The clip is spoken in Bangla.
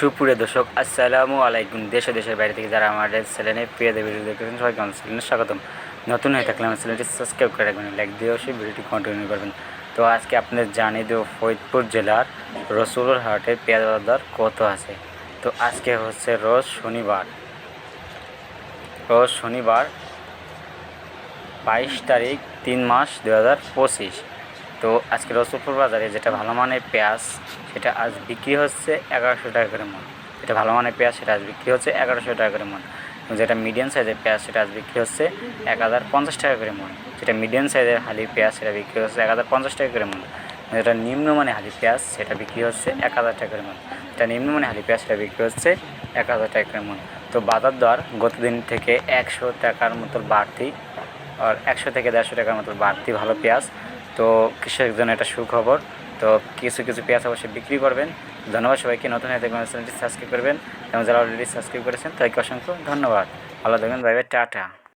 সুপ্রিয় দর্শক, আসসালামু আলাইকুম। দেশ ও দেশের বাইরে থেকে যারা আমাদের চ্যানেলে প্রিয় দেবী দেখতেছেন, সবাইকে আমার চ্যানেলে স্বাগতম। নতুন হয়ে থাকলে আমার চ্যানেলটি সাবস্ক্রাইব করে রাখবেন, লাইক দিয়ে অবশ্যই ভিডিওটি কন্টিনিউ করবেন। তো আজকে আপনাদের জানিয়ে দেবো ফরিদপুর জেলার রসুলুর হাটে পেঁয়াজ দর কত আছে? তো আজকে হচ্ছে রোজ শনিবার। রোজ শনিবার বাইশ তারিখ তিন মাস দু হাজার পঁচিশ। তো আজকে রসুলপুর বাজারে যেটা ভালো মানের পেঁয়াজ, সেটা আজ বিক্রি হচ্ছে এগারোশো টাকা করে মন। যেটা ভালো মানের পেঁয়াজ, সেটা আজ বিক্রি হচ্ছে এগারোশো টাকা করে মন। যেটা মিডিয়াম সাইজের পেঁয়াজ, সেটা আজ বিক্রি হচ্ছে এক হাজার পঞ্চাশ টাকা করে মন। যেটা মিডিয়াম সাইজের হালি পেঁয়াজ, সেটা বিক্রি হচ্ছে এক হাজার পঞ্চাশ টাকা করে মন। যেটা নিম্নমানের হালি পেঁয়াজ, সেটা বিক্রি হচ্ছে এক হাজার টাকা করে মন। যেটা নিম্নমানের হালি পেঁয়াজ, সেটা বিক্রি হচ্ছে এক হাজার টাকা করে মন। তো বাজার দর গত দিন থেকে একশো টাকার মতো বাড়তি, আর একশো থেকে দেড়শো টাকার মতো বাড়তি ভালো পেঁয়াজ। তো কৃষকের জন্য এটা সুখবর। তো কিছু কিছু পেঁয়াজ অবশ্যই বিক্রি করবেন। ধন্যবাদ সবাইকে। নতুন হয়ে দেখবেন চ্যানেলটি সাবস্ক্রাইব করবেন। এবং যারা অলরেডি সাবস্ক্রাইব করেছেন, তাদেরকে অসংখ্য ধন্যবাদ। ভালো থাকবেন। Bye bye tata.